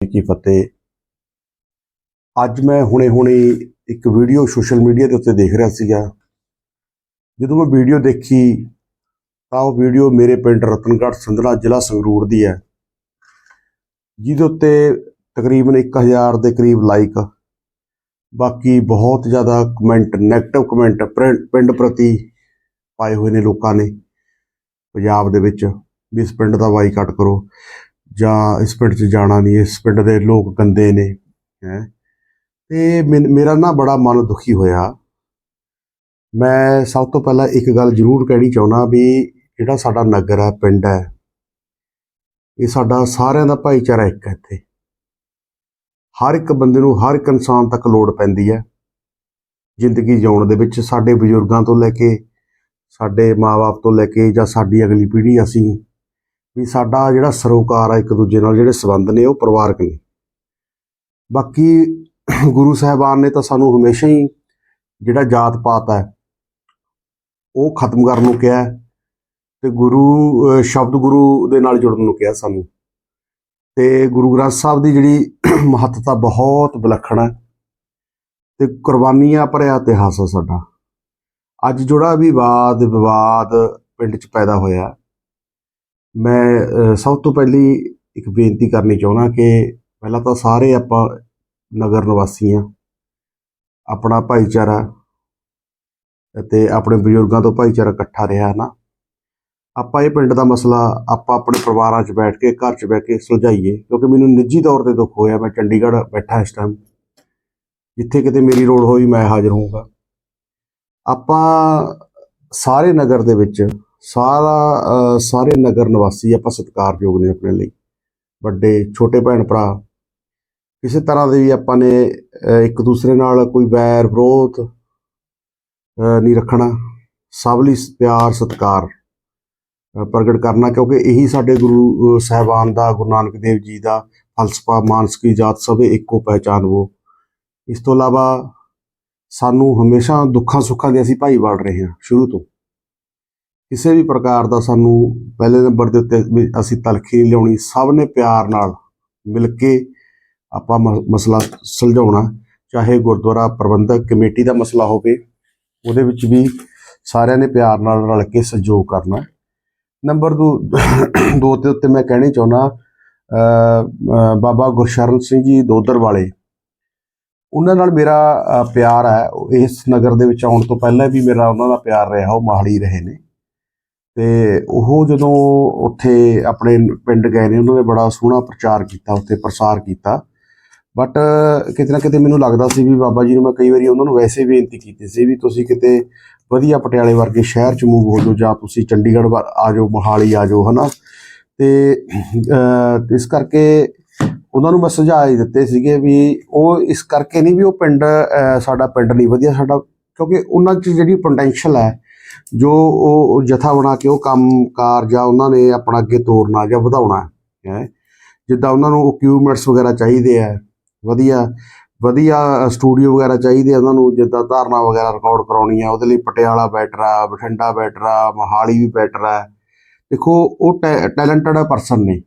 ਕੀ ਫਤਿਹ। ਅੱਜ ਮੈਂ ਹੁਣੇ-ਹੁਣੇ ਇੱਕ ਵੀਡੀਓ ਸੋਸ਼ਲ ਮੀਡੀਆ ਦੇ ਉੱਤੇ ਦੇਖ ਰਿਹਾ ਸੀਗਾ। ਜਦੋਂ ਮੈਂ ਵੀਡੀਓ ਦੇਖੀ, ਤਾਂ ਉਹ ਵੀਡੀਓ ਮੇਰੇ ਪਿੰਡ ਰਤਨਗੜ੍ਹ ਸੰਧਲਾ ਜ਼ਿਲ੍ਹਾ ਸੰਗਰੂਰ ਦੀ ਹੈ। ਜਿਹਦੇ ਉੱਤੇ ਤਕਰੀਬਨ 1000 ਦੇ ਕਰੀਬ ਲਾਈਕ ਬਾਕੀ ਬਹੁਤ ਜ਼ਿਆਦਾ ਕਮੈਂਟ 네ਗੇਟਿਵ ਕਮੈਂਟ ਪਿੰਡ ਪ੍ਰਤੀ ਪਾਏ ਹੋਏ ਨੇ ਲੋਕਾਂ ਨੇ। ਪੰਜਾਬ ਦੇ ਵਿੱਚ ਵੀ ਇਸ ਪਿੰਡ ਦਾ ਬਾਈਕਾਟ ਕਰੋ। ਜਾਂ ਇਸ ਪਿੰਡ 'ਚ ਜਾਣਾ ਨਹੀਂ, ਇਸ ਪਿੰਡ ਦੇ ਲੋਕ ਗੰਦੇ ਨੇ, ਹੈ। ਤੇ ਮੇਰਾ ਨਾ ਬੜਾ ਮਨ ਦੁਖੀ ਹੋਇਆ। ਮੈਂ ਸਭ ਤੋਂ ਪਹਿਲਾਂ ਇੱਕ ਗੱਲ ਜ਼ਰੂਰ ਕਹਿਣੀ ਚਾਹੁੰਦਾ ਵੀ ਜਿਹੜਾ ਸਾਡਾ ਨਗਰ ਹੈ, ਪਿੰਡ ਹੈ, ਇਹ ਸਾਡਾ ਸਾਰਿਆਂ ਦਾ ਭਾਈਚਾਰਾ ਇੱਕ ਹੈ ਇੱਥੇ। ਹਰ ਇੱਕ ਬੰਦੇ ਨੂੰ, ਹਰ ਇੱਕ ਇਨਸਾਨ ਤੱਕ ਲੋੜ ਪੈਂਦੀ ਹੈ। ਜ਼ਿੰਦਗੀ ਜਿਉਣ ਦੇ ਵਿੱਚ ਸਾਡੇ ਬਜ਼ੁਰਗਾਂ ਤੋਂ ਲੈ ਕੇ, ਸਾਡੇ ਮਾਪੇ ਤੋਂ ਲੈ ਕੇ ਜਾਂ ਸਾਡੀ ਅਗਲੀ ਪੀੜ੍ਹੀ ਅਸੀਂ ਵੀ ਸਾਡਾ ਜਿਹੜਾ ਸਰੋਕਾਰ ਆ, ਇੱਕ ਦੂਜੇ ਨਾਲ ਜਿਹੜੇ ਸਬੰਧ ਨੇ, ਉਹ ਪਰਿਵਾਰਕ ਨੇ। ਬਾਕੀ ਗੁਰੂ ਸਾਹਿਬਾਨ ਨੇ ਤਾਂ ਸਾਨੂੰ ਹਮੇਸ਼ਾ ਹੀ ਜਿਹੜਾ ਜਾਤ ਪਾਤ ਹੈ, ਉਹ ਖਤਮ ਕਰਨ ਨੂੰ ਕਿਹਾ ਹੈ ਤੇ ਗੁਰੂ ਸ਼ਬਦ ਗੁਰੂ ਦੇ ਨਾਲ ਜੁੜਨ ਨੂੰ ਕਿਹਾ ਸਾਨੂੰ। ਤੇ ਗੁਰੂ ਗ੍ਰੰਥ ਸਾਹਿਬ ਦੀ ਜਿਹੜੀ ਮਹੱਤਤਾ ਬਹੁਤ ਵਿਲੱਖਣ ਹੈ ਤੇ ਕੁਰਬਾਨੀਆਂ ਭਰਿਆ ਇਤਿਹਾਸ ਆ ਸਾਡਾ। ਅੱਜ ਜਿਹੜਾ ਵੀ ਵਾਦ ਵਿਵਾਦ ਪਿੰਡ 'ਚ ਪੈਦਾ ਹੋਇਆ। ਮੈਂ ਸਭ ਤੋਂ ਪਹਿਲੀ ਇੱਕ ਬੇਨਤੀ ਕਰਨੀ ਚਾਹੁੰਦਾ ਕਿ ਪਹਿਲਾਂ ਤਾਂ ਸਾਰੇ ਆਪਾਂ ਨਗਰ ਨਿਵਾਸੀ ਹਾਂ ਆਪਣਾ ਭਾਈਚਾਰਾ ਅਤੇ ਆਪਣੇ ਬਜ਼ੁਰਗਾਂ ਤੋਂ ਭਾਈਚਾਰਾ ਇਕੱਠਾ ਰਿਹਾ ਨਾ, ਆਪਾਂ ਇਹ ਪਿੰਡ ਦਾ ਮਸਲਾ ਆਪਾਂ ਆਪਣੇ ਪਰਿਵਾਰਾਂ 'ਚ ਬੈਠ ਕੇ, ਘਰ 'ਚ ਬੈਠ ਕੇ ਸੁਲਝਾਈਏ, ਕਿਉਂਕਿ ਮੈਨੂੰ ਨਿੱਜੀ ਤੌਰ ਤੇ ਦੁੱਖ ਹੋਇਆ, ਮੈਂ ਚੰਡੀਗੜ੍ਹ ਬੈਠਾ ਇਸ ਟਾਈਮ ਜਿੱਥੇ ਕਿਤੇ ਮੇਰੀ ਲੋੜ ਹੋਈ, ਮੈਂ ਹਾਜ਼ਰ ਹੋਊਗਾ। ਆਪਾਂ ਸਾਰੇ ਨਗਰ ਦੇ ਵਿੱਚ ਸਾਰਾ ਸਾਰੇ ਨਗਰ ਨਿਵਾਸੀ ਆਪਾਂ ਸਤਿਕਾਰਯੋਗ ਨੇ ਆਪਣੇ ਲਈ। ਵੱਡੇ, ਛੋਟੇ ਭੈਣ ਭਰਾ। ਕਿਸੇ ਤਰ੍ਹਾਂ ਦੇ ਵੀ ਆਪਾਂ ਨੇ ਇੱਕ ਦੂਸਰੇ ਨਾਲ ਕੋਈ ਵੈਰ, ਵਿਰੋਧ ਨਹੀਂ ਰੱਖਣਾ। ਸਭ ਲਈ ਪਿਆਰ, ਸਤਿਕਾਰ ਪ੍ਰਗਟ ਕਰਨਾ, ਕਿਉਂਕਿ ਇਹੀ ਸਾਡੇ ਗੁਰੂ ਸਾਹਿਬਾਨ ਦਾ, ਗੁਰੂ ਨਾਨਕ ਦੇਵ ਜੀ ਦਾ ਫਲਸਫਾ ਮਾਨਸ ਕੀ ਜਾਤ ਸਭੇ ਇੱਕੋ ਪਹਿਚਾਨ ਇਸ ਤੋਂ ਇਲਾਵਾ ਸਾਨੂੰ ਹਮੇਸ਼ਾ ਦੁੱਖਾਂ ਸੁੱਖਾਂ ਦੇ ਅਸੀਂ ਭਾਈ ਬਣ ਰਹੇ ਹਾਂ, ਸ਼ੁਰੂ ਤੋਂ। ਕਿਸੇ ਵੀ ਪ੍ਰਕਾਰ ਦਾ ਸਾਨੂੰ ਪਹਿਲੇ ਨੰਬਰ ਦੇ ਉੱਤੇ ਵੀ ਅਸੀਂ ਤਲਖੀ ਨਹੀਂ ਲਿਆਉਣੀ, ਸਭ ਨੇ ਪਿਆਰ ਨਾਲ ਮਿਲ ਕੇ ਆਪਾਂ ਮ- ਮਸਲਾ ਸੁਲਝਾਉਣਾ। ਚਾਹੇ ਗੁਰਦੁਆਰਾ ਪ੍ਰਬੰਧਕ ਕਮੇਟੀ ਦਾ ਮਸਲਾ ਹੋਵੇ, ਉਹਦੇ ਵਿੱਚ ਵੀ ਸਾਰਿਆਂ ਨੇ ਪਿਆਰ ਨਾਲ ਰਲ ਕੇ ਸਹਿਯੋਗ ਕਰਨਾ। ਨੰਬਰ 2 ਦੋ ਤੇ ਉੱਤੇ ਮੈਂ ਕਹਿਣੀ ਚਾਹੁੰਦਾ ਬਾਬਾ ਗੁਰਸ਼ਰਨ ਸਿੰਘ ਜੀ ਦੋਦਰ ਵਾਲੇ। ਉਹਨਾਂ ਨਾਲ ਮੇਰਾ ਪਿਆਰ ਹੈ। ਇਸ ਨਗਰ ਦੇ ਵਿੱਚ ਆਉਣ ਤੋਂ ਪਹਿਲਾਂ ਵੀ ਮੇਰਾ ਉਹਨਾਂ ਦਾ ਪਿਆਰ ਰਿਹਾ, ਉਹ ਮਾਹਲੀ ਰਹੇ ਨੇ। ਤੇ ਉਹ ਜਦੋਂ ਉੱਥੇ ਆਪਣੇ ਪਿੰਡ ਗਏ ਨੇ ਉਹਨਾਂ ਨੇ ਬੜਾ ਸੋਹਣਾ ਪ੍ਰਚਾਰ ਕੀਤਾ ਉੱਥੇ ਪ੍ਰਸਾਰ ਕੀਤਾ। ਬਟ ਕਿਤੇ ਨਾ ਕਿਤੇ ਮੈਨੂੰ ਲੱਗਦਾ ਸੀ ਵੀ ਬਾਬਾ ਜੀ ਨੂੰ ਮੈਂ ਕਈ ਵਾਰੀ ਉਹਨਾਂ ਨੂੰ ਵੈਸੇ ਬੇਨਤੀ ਕੀਤੀ ਸੀ ਵੀ ਤੁਸੀਂ ਕਿਤੇ ਵਧੀਆ ਪਟਿਆਲੇ ਵਰਗੇ ਸ਼ਹਿਰ ਚ ਮੂਵ ਹੋ ਜਾਓ ਜਾਂ ਤੁਸੀਂ ਚੰਡੀਗੜ੍ਹ ਵੱਲ ਆ ਜਾਓ ਮੋਹਾਲੀ ਆ ਜਾਓ ਹਨਾ। ਤੇ ਅਹ, ਇਸ ਕਰਕੇ ਉਹਨਾਂ ਨੂੰ ਮੈਂ ਸੁਝਾਅ ਹੀ ਦਿੱਤੇ ਸੀਗੇ ਵੀ ਉਹ ਇਸ ਕਰਕੇ ਨਹੀਂ ਵੀ ਉਹ ਪਿੰਡ ਸਾਡਾ ਪਿੰਡ ਨਹੀਂ ਵਧੀਆ ਸਾਡਾ ਕਿਉਂਕਿ ਉਹਨਾਂ 'ਚ ਜਿਹੜੀ ਪੋਟੈਂਸ਼ੀਅਲ ਹੈ ਜੋ ਉਹ ਜਥਾ ਬਣਾ ਕੇ ਉਹ ਕੰਮਕਾਰ ਜਾਂ ਉਹਨਾਂ ਨੇ ਆਪਣਾ ਅੱਗੇ ਤੋਰਨਾ ਜਾਂ ਵਧਾਉਣਾ ਹੈ ਜਿੱਦਾਂ ਉਹਨਾਂ ਨੂੰ ਇਕਵਿਪਮੈਂਟਸ ਵਗੈਰਾ ਚਾਹੀਦੇ ਆ, ਵਧੀਆ ਵਧੀਆ ਸਟੂਡੀਓ ਵਗੈਰਾ ਚਾਹੀਦੇ ਆ ਉਹਨਾਂ ਨੂੰ, ਜਿੱਦਾਂ ਧਾਰਨਾ ਵਗੈਰਾ ਰਿਕਾਰਡ ਕਰਾਉਣੀ ਆ, ਉਹਦੇ ਲਈ ਪਟਿਆਲਾ ਬੈਟਰ ਆ, ਬਠਿੰਡਾ ਬੈਟਰ ਆ, ਮੋਹਾਲੀ ਵੀ ਬੈਟਰ ਆ। ਦੇਖੋ, ਉਹ ਟੈਲੈਂਟਡ ਪਰਸਨ ਨੇ।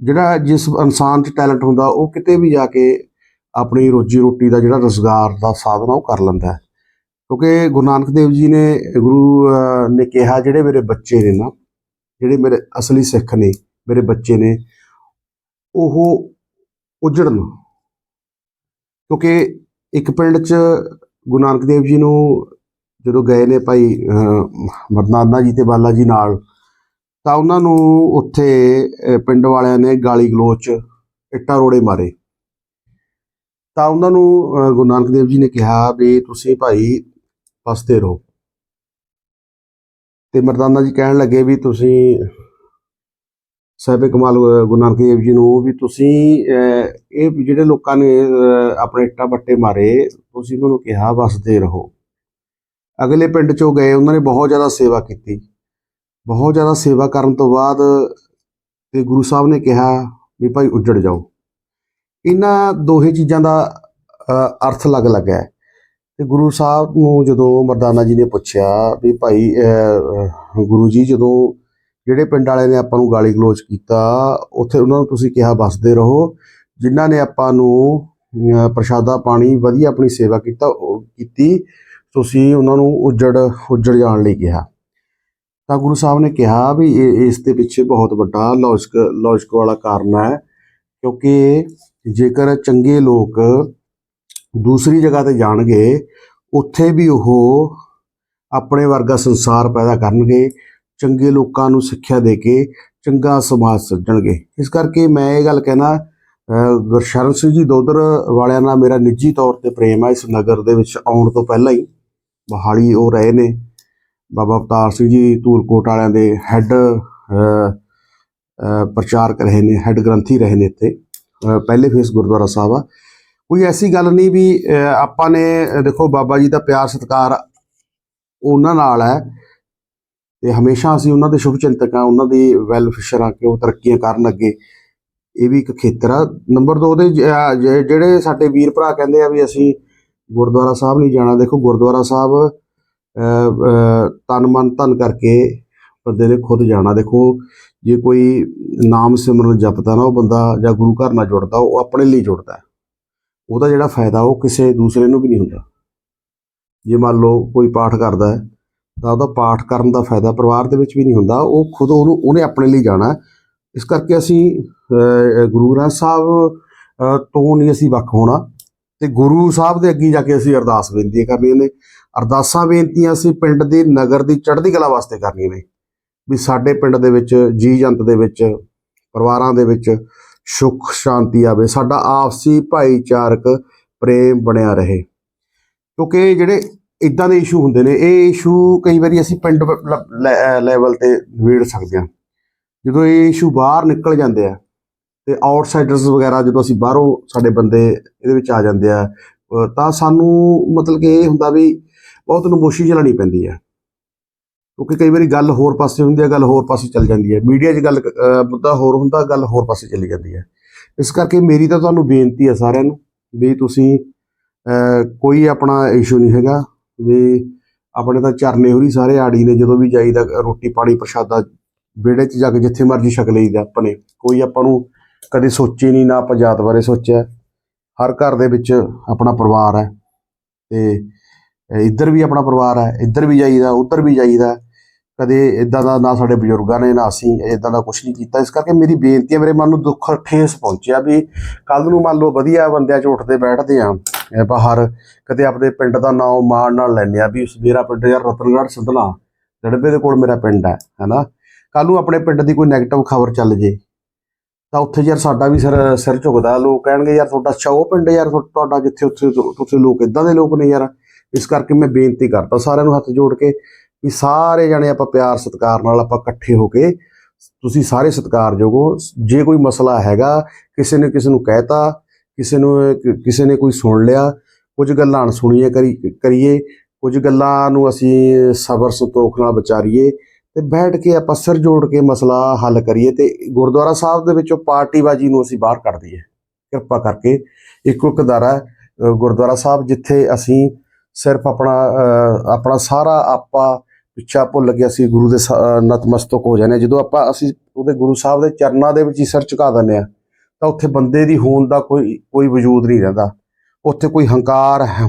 ਜਿਹੜਾ ਜਿਸ ਇਨਸਾਨ 'ਚ ਟੈਲੈਂਟ ਹੁੰਦਾ, ਉਹ ਕਿਤੇ ਵੀ ਜਾ ਕੇ ਆਪਣੀ ਰੋਜੀ ਰੋਟੀ ਦਾ ਜਿਹੜਾ ਰੋਜ਼ਗਾਰ ਦਾ ਸਾਧਨ ਉਹ ਕਰ ਲੈਂਦਾ ਕਿਉਂਕਿ ਗੁਰੂ ਨਾਨਕ ਦੇਵ ਜੀ ਨੇ ਗੁਰੂ ਨੇ ਕਿਹਾ ਜਿਹੜੇ ਮੇਰੇ ਬੱਚੇ ਨੇ ਨਾ ਜਿਹੜੇ ਮੇਰੇ ਅਸਲੀ ਸਿੱਖ ਨੇ ਮੇਰੇ ਬੱਚੇ ਨੇ ਉਹ ਉਜੜਨ। ਕਿਉਂਕਿ ਇੱਕ ਪਿੰਡ 'ਚ ਗੁਰੂ ਨਾਨਕ ਦੇਵ ਜੀ ਨੂੰ ਜਦੋਂ ਗਏ ਨੇ ਭਾਈ ਅਹ, ਜੀ ਤੇ ਬਾਲਾ ਜੀ ਨਾਲ ਤਾਂ ਉਹਨਾਂ ਨੂੰ ਉੱਥੇ ਪਿੰਡ ਵਾਲਿਆਂ ਨੇ ਗਾਲੀ ਗਲੋਚ ਇੱਟਾਂ ਰੋੜੇ ਮਾਰੇ। ਤਾਂ ਉਹਨਾਂ ਨੂੰ ਗੁਰੂ ਨਾਨਕ ਦੇਵ ਜੀ ਨੇ ਕਿਹਾ ਵੀ ਤੁਸੀਂ ਭਾਈ ਫਸਦੇ ਰਹੋ। ਤੇ ਮਰਦਾਨਾ ਜੀ ਕਹਿਣ ਲੱਗੇ ਵੀ ਤੁਸੀਂ, ਸਾਹਿਬ ਕਮਾਲ ਗੁਰੂ ਨਾਨਕ ਦੇਵ ਜੀ ਨੂੰ ਵੀ ਤੁਸੀਂ ਇਹ ਜਿਹੜੇ ਲੋਕਾਂ ਨੇ ਆਪਣੇ ਇੱਟਾਂ ਬੱਟੇ ਮਾਰੇ, ਤੁਸੀਂ ਉਹਨਾਂ ਨੂੰ ਕਿਹਾ ਵਸਦੇ ਰਹੋ। ਅਗਲੇ ਪਿੰਡ ਚੋਂ ਗਏ, ਉਹਨਾਂ ਨੇ ਬਹੁਤ ਜ਼ਿਆਦਾ ਸੇਵਾ ਕੀਤੀ। ਬਹੁਤ ਜ਼ਿਆਦਾ ਸੇਵਾ ਕਰਨ ਤੋਂ ਬਾਅਦ ਤੇ ਗੁਰੂ ਸਾਹਿਬ ਨੇ ਕਿਹਾ ਵੀ ਭਾਈ ਉੱਜੜ ਜਾਓ। ਇਹਨਾਂ ਦੋਹੇ ਚੀਜ਼ਾਂ ਦਾ ਅਰਥ ਅਲੱਗ-ਅਲੱਗ ਹੈ। ਤੇ ਗੁਰੂ ਸਾਹਿਬ ਨੂੰ ਜਦੋਂ ਮਰਦਾਨਾ ਜੀ ਨੇ ਪੁੱਛਿਆ ਵੀ ਭਾਈ ਗੁਰੂ ਜੀ, ਜਦੋਂ ਜਿਹੜੇ ਪਿੰਡ ਵਾਲਿਆਂ ਨੇ ਆਪਾਂ ਨੂੰ ਗਾਲੀ ਗਲੋਚ ਕੀਤਾ, ਉੱਥੇ ਉਹਨਾਂ ਨੂੰ ਤੁਸੀਂ ਕਿਹਾ ਬਸਦੇ ਰਹੋ। ਜਿਨ੍ਹਾਂ ਨੇ ਆਪਾਂ ਨੂੰ ਪ੍ਰਸ਼ਾਦਾ ਪਾਣੀ, ਵਧੀਆ ਆਪਣੀ ਸੇਵਾ ਕੀਤਾ ਕੀਤੀ, ਤੁਸੀਂ ਉਹਨਾਂ ਨੂੰ ਉੱਜੜ ਉੱਜੜ ਜਾਣ ਲਈ ਕਿਹਾ। ਤਾਂ ਗੁਰੂ ਸਾਹਿਬ ਨੇ ਕਿਹਾ ਵੀ ਇਹ- ਇਸ ਦੇ ਪਿੱਛੇ ਬਹੁਤ ਵੱਡਾ ਲੌਜਿਕ ਲੌਜਿਕ ਵਾਲਾ ਕਾਰਨ ਹੈ, ਕਿਉਂਕਿ ਜੇਕਰ ਚੰਗੇ ਲੋਕ ਦੂਸਰੀ ਜਗ੍ਹਾ ਤੇ ਜਾਣਗੇ, ਉੱਥੇ ਵੀ ਉਹ ਆਪਣੇ ਵਰਗਾ ਸੰਸਾਰ ਪੈਦਾ ਕਰਨਗੇ, ਚੰਗੇ ਲੋਕਾਂ ਨੂੰ ਸਿੱਖਿਆ ਦੇ ਕੇ ਚੰਗਾ ਸਮਾਜ ਸਿਰਜਣਗੇ। ਇਸ ਕਰਕੇ ਮੈਂ ਇਹ ਗੱਲ ਕਹਿਣਾ ਗੁਰਸ਼ਰਨ ਸਿੰਘ ਜੀ ਦੋਦਰ ਵਾਲਿਆਂ ਨਾਲ ਮੇਰਾ ਨਿੱਜੀ ਤੌਰ ਤੇ ਪ੍ਰੇਮ ਹੈ ਇਸ ਨਗਰ ਦੇ ਵਿੱਚ ਆਉਣ ਤੋਂ ਪਹਿਲਾਂ ਹੀ। ਮੋਹਾਲੀ ਉਹ ਰਹੇ ਨੇ। ਬਾਬਾ ਅਵਤਾਰ ਸਿੰਘ ਜੀ ਧੂਲਕੋਟ ਵਾਲਿਆਂ ਦੇ ਹੈੱਡ ਪ੍ਰਚਾਰਕ ਰਹੇ ਨੇ ਹੈੱਡ ਗ੍ਰੰਥੀ ਰਹੇ ਨੇ ਇੱਥੇ। ਪਹਿਲੇ ਫੇਸ ਗੁਰਦੁਆਰਾ ਸਾਹਿਬ ਆ। ਕੋਈ ਐਸੀ ਗੱਲ ਨਹੀਂ ਵੀ ਆਪਾਂ ਨੇ ਦੇਖੋ ਬਾਬਾ ਜੀ ਦਾ ਪਿਆਰ, ਸਤਿਕਾਰ ਉਹਨਾਂ ਨਾਲ ਹੈ ਤੇ ਹਮੇਸ਼ਾ ਅਸੀਂ ਉਹਨਾਂ ਦੇ ਸ਼ੁਭ ਚਿੰਤਕ ਆ ਉਹਨਾਂ ਦੀ ਵੈਲਫਿਸ਼ਰ ਆ ਕਿ ਉਹ ਤਰੱਕੀਆਂ ਕਰਨ ਅੱਗੇ। ਇਹ ਵੀ ਇੱਕ ਖੇਤਰ ਆ। ਨੰਬਰ 2 ਦੇ ਜ- ਜਿਹੜੇ ਸਾਡੇ ਵੀਰ ਭਰਾ ਕਹਿੰਦੇ ਆ ਵੀ ਅਸੀਂ ਗੁਰਦੁਆਰਾ ਸਾਹਿਬ ਨਹੀਂ ਜਾਣਾ, ਦੇਖੋ ਗੁਰਦੁਆਰਾ ਸਾਹਿਬ ਤਨ ਮਨ ਧਨ ਕਰਕੇ ਬੰਦੇ ਨੇ ਖੁਦ ਜਾਣਾ। ਦੇਖੋ, ਜੇ ਕੋਈ ਨਾਮ ਸਿਮਰਨ ਜਪਦਾ ਨਾ ਉਹ ਬੰਦਾ ਜਾਂ ਗੁਰੂ ਘਰ ਨਾਲ ਜੁੜਦਾ, ਉਹ ਆਪਣੇ ਲਈ ਜੁੜਦਾ। ਉਹਦਾ ਜਿਹੜਾ ਫਾਇਦਾ ਉਹ ਕਿਸੇ ਦੂਸਰੇ ਨੂੰ ਵੀ ਨਹੀਂ ਹੁੰਦਾ। ਜੇ ਮੰਨ ਲਓ ਕੋਈ ਪਾਠ ਕਰਦਾ ਹੈ, ਤਾਂ ਉਹਦਾ ਪਾਠ ਕਰਨ ਦਾ ਫਾਇਦਾ ਪਰਿਵਾਰ ਦੇ ਵਿੱਚ ਵੀ ਨਹੀਂ ਹੁੰਦਾ, ਉਹ ਖੁਦ ਉਹਨੂੰ, ਉਹਨੇ ਆਪਣੇ ਲਈ ਜਾਣਾ ਇਸ ਕਰਕੇ ਅਸੀਂ ਗੁਰੂ ਗ੍ਰੰਥ ਸਾਹਿਬ ਤੋਂ ਨਹੀਂ ਅਸੀਂ ਵੱਖ ਹੋਣਾ ਤੇ ਗੁਰੂ ਸਾਹਿਬ ਦੇ ਅੱਗੇ ਜਾ ਕੇ ਅਸੀਂ ਅਰਦਾਸ ਬੇਨਤੀਆਂ ਕਰਨੀਆਂ ਨੇ। ਅਰਦਾਸਾਂ ਬੇਨਤੀਆਂ ਅਸੀਂ ਪਿੰਡ ਦੀ ਨਗਰ ਦੀ ਚੜ੍ਹਦੀ ਕਲਾ ਵਾਸਤੇ ਕਰਨੀਆਂ ਨੇ। ਵੀ ਸਾਡੇ ਪਿੰਡ ਦੇ ਵਿੱਚ ਜੀ ਜੰਤ ਦੇ ਵਿੱਚ, ਪਰਿਵਾਰਾਂ ਦੇ ਵਿੱਚ ਸੁੱਖ, ਸ਼ਾਂਤੀ ਆਵੇ। ਸਾਡਾ ਆਪਸੀ ਭਾਈਚਾਰਕ ਪ੍ਰੇਮ ਬਣਿਆ ਰਹੇ। ਕਿਉਂਕਿ ਜਿਹੜੇ ਇਦਾਂ ਦੇ ਇਸ਼ੂ ਹੁੰਦੇ ਨੇ, ਇਹ ਇਸ਼ੂ ਕਈ ਵਾਰੀ ਅਸੀਂ ਪਿੰਡ ਲੈਵਲ ਤੇ ਵੇੜ ਸਕਦੇ ਹਾਂ। ਜਦੋਂ ਇਹ ਇਸ਼ੂ ਬਾਹਰ ਨਿਕਲ ਜਾਂਦੇ ਆ ਤੇ ਆਊਟਸਾਈਡਰਸ ਵਗੈਰਾ ਜਦੋਂ ਅਸੀਂ ਬਾਹਰੋਂ ਸਾਡੇ ਬੰਦੇ ਇਹਦੇ ਵਿੱਚ ਆ ਜਾਂਦੇ ਆ ਤਾਂ ਸਾਨੂੰ ਮਤਲਬ ਕਿ ਇਹ ਹੁੰਦਾ ਵੀ ਬਹੁਤ ਨਮੋਸ਼ੀ ਚਲਾਣੀ ਪੈਂਦੀ ਹੈ ਕਿਉਂਕਿ ਕਈ ਵਾਰੀ ਗੱਲ ਹੋਰ ਪਾਸੇ ਹੁੰਦੀ ਹੈ, ਗੱਲ ਹੋਰ ਪਾਸੇ ਚੱਲ ਜਾਂਦੀ ਹੈ। ਮੀਡੀਆ 'ਚ ਗੱਲ, ਅਹ, ਮੁੱਦਾ ਹੋਰ ਹੁੰਦਾ, ਗੱਲ ਹੋਰ ਪਾਸੇ ਚਲੀ ਜਾਂਦੀ ਹੈ। ਇਸ ਕਰਕੇ ਮੇਰੀ ਤਾਂ ਤੁਹਾਨੂੰ ਬੇਨਤੀ ਹੈ ਸਾਰਿਆਂ ਨੂੰ ਵੀ ਤੁਸੀਂ ਕੋਈ ਆਪਣਾ ਇਸ਼ੂ ਨਹੀਂ ਹੈਗਾ, ਵੀ ਆਪਣੇ ਤਾਂ ਚਰਨੇ ਹੋਰੀ ਸਾਰੇ ਆੜੀ ਨੇ, ਜਦੋਂ ਵੀ ਜਾਈਦਾ ਰੋਟੀ ਪਾਣੀ ਪ੍ਰਸ਼ਾਦਾ, ਵਿਹੜੇ 'ਚ ਜਾ ਕੇ ਜਿੱਥੇ ਮਰਜ਼ੀ ਛਕ ਲਈਦਾ ਆਪਣੇ। ਕੋਈ ਆਪਾਂ ਨੂੰ ਕਦੇ ਸੋਚੀ ਨਹੀਂ, ਨਾ ਆਪਾਂ ਜਾਤ ਬਾਰੇ ਸੋਚਿਆ। ਹਰ ਘਰ ਦੇ ਵਿੱਚ ਆਪਣਾ ਪਰਿਵਾਰ ਹੈ। ਤੇ ਇੱਧਰ ਵੀ ਆਪਣਾ ਪਰਿਵਾਰ ਹੈ, ਇੱਧਰ ਵੀ ਜਾਈਦਾ, ਉੱਧਰ ਵੀ ਜਾਈਦਾ। ਕਦੇ ਇਦਾਂ ਦਾ ਨਾ ਸਾਡੇ ਬਜ਼ੁਰਗਾਂ ਨੇ, ਨਾ ਅਸੀਂ ਇਦਾਂ ਦਾ ਕੁਝ ਨਹੀਂ ਕੀਤਾ। ਇਸ ਕਰਕੇ ਮੇਰੀ ਬੇਨਤੀ ਹੈ, ਮੇਰੇ ਮਨ ਨੂੰ ਦੁੱਖ ਠੇਸ ਪਹੁੰਚਿਆ ਵੀ ਕੱਲ ਨੂੰ ਮੰਨ ਲਓ ਵਧੀਆ ਬੰਦਿਆਂ 'ਚ ਉੱਠਦੇ ਬੈਠਦੇ ਆ ਅਹ ਬਾਹਰ ਕਦੇ ਆਪਣੇ ਪਿੰਡ ਦਾ ਨਾਮ ਮਾਣ ਨਾਲ ਲੈਂਦੇ ਆ ਵੀ ਮੇਰਾ ਪਿੰਡ ਯਾਰ ਰਤਨਗੜ੍ਹ ਸੰਧਨਾ ਦੜਬੇ ਦੇ ਕੋਲ ਮੇਰਾ ਪਿੰਡ ਹੈ, ਹੈਨਾ। ਕੱਲ ਨੂੰ ਆਪਣੇ ਪਿੰਡ ਦੀ ਕੋਈ ਨੈਗੇਟਿਵ ਖਬਰ ਚੱਲ ਜੇ, ਤਾਂ ਉੱਥੇ ਯਾਰ ਸਾਡਾ ਵੀ ਸਿਰ ਸਿਰ ਝੁਕਦਾ। ਲੋਕ ਕਹਿਣਗੇ, ਯਾਰ ਤੁਹਾਡਾ ਅੱਛਾ ਉਹ ਪਿੰਡ ਯਾਰ ਤੁਹਾਡਾ ਜਿੱਥੇ ਉੱਥੇ ਉੱਥੇ ਲੋਕ ਇਦਾਂ ਦੇ ਲੋਕ ਨੇ ਯਾਰ। ਇਸ ਕਰਕੇ ਮੈਂ ਬੇਨਤੀ ਕਰਦਾ ਸਾਰਿਆਂ ਨੂੰ ਹੱਥ ਜੋੜ ਕੇ ਵੀ ਸਾਰੇ ਜਣੇ ਆਪਾਂ ਪਿਆਰ ਸਤਿਕਾਰ ਨਾਲ ਆਪਾਂ ਇਕੱਠੇ ਹੋ ਕੇ ਤੁਸੀਂ ਸਾਰੇ ਸਤਿਕਾਰਯੋਗ ਹੋ ਜੇ ਕੋਈ ਮਸਲਾ ਹੈਗਾ ਕਿਸੇ ਨੇ ਕਿਸੇ ਨੂੰ ਕਹਿਤਾ ਕਿਸੇ ਨੂੰ ਕਿਸੇ ਨੇ ਕੋਈ ਸੁਣ ਲਿਆ ਕੁਝ ਗੱਲਾਂ ਅਣਸੁਣੀਆਂ ਕਰੀ ਕਰੀਏ ਕੁਝ ਗੱਲਾਂ ਨੂੰ ਅਸੀਂ ਸਬਰ ਸੰਤੋਖ ਨਾਲ ਵਿਚਾਰੀਏ ਤੇ ਬੈਠ ਕੇ ਆਪਾਂ ਸਿਰ ਜੋੜ ਕੇ ਮਸਲਾ ਹੱਲ ਕਰੀਏ ਤੇ ਗੁਰਦੁਆਰਾ ਸਾਹਿਬ ਦੇ ਵਿੱਚੋਂ ਪਾਰਟੀਬਾਜੀ ਨੂੰ ਅਸੀਂ ਬਾਹਰ ਕੱਢ ਦਈਏ। ਕਿਰਪਾ ਕਰਕੇ ਇੱਕੋ ਇੱਕ ਦਾਰਾ ਹੈ, ਗੁਰਦੁਆਰਾ ਸਾਹਿਬ ਜਿੱਥੇ ਅਸੀਂ ਸਿਰਫ ਆਪਣਾ ਆਪਣਾ ਸਾਰਾ ਆਪਾ ਪਿੱਛਾ ਭੁੱਲ ਕੇ ਅਸੀਂ ਗੁਰੂ ਦੇ ਸ- ਨਤਮਸਤਕ ਹੋ ਜਾਂਦੇ ਹਾਂ। ਜਦੋਂ ਆਪਾਂ ਅਸੀਂ ਉਹਦੇ ਗੁਰੂ ਸਾਹਿਬ ਦੇ ਚਰਨਾਂ ਦੇ ਵਿੱਚ ਹੀ ਸਿਰ ਝੁਕਾ ਦਿੰਦੇ ਆ ਤਾਂ ਉੱਥੇ ਬੰਦੇ ਦੀ ਹੋਣ ਦਾ ਕੋਈ ਕੋਈ ਵਜੂਦ ਨਹੀਂ ਰਹਿੰਦਾ। ਉੱਥੇ ਕੋਈ ਹੰਕਾਰ ਹੈ-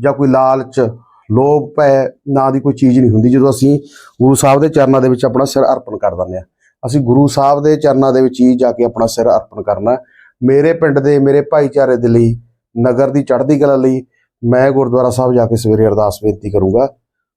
ਜਾਂ ਕੋਈ ਲਾਲਚ, ਲੋਭ, ਭੈ ਨਾਂ ਦੀ ਕੋਈ ਚੀਜ਼ ਨਹੀਂ ਹੁੰਦੀ। ਜਦੋਂ ਅਸੀਂ ਗੁਰੂ ਸਾਹਿਬ ਦੇ ਚਰਨਾਂ ਦੇ ਵਿੱਚ ਆਪਣਾ ਸਿਰ ਅਰਪਣ ਕਰ ਦਿੰਦੇ ਆ ਅਸੀਂ ਗੁਰੂ ਸਾਹਿਬ ਦੇ ਚਰਨਾਂ ਦੇ ਵਿੱਚ ਹੀ ਜਾ ਕੇ ਆਪਣਾ ਸਿਰ ਅਰਪਣ ਕਰਨਾ ਮੇਰੇ ਪਿੰਡ ਦੇ, ਮੇਰੇ ਭਾਈਚਾਰੇ ਦੇ ਲਈ, ਨਗਰ ਦੀ ਚੜ੍ਹਦੀ ਕਲਾ ਲਈ ਮੈਂ ਗੁਰਦੁਆਰਾ ਸਾਹਿਬ ਜਾ ਕੇ ਸਵੇਰੇ ਅਰਦਾਸ ਬੇਨਤੀ ਕਰੂੰਗਾ।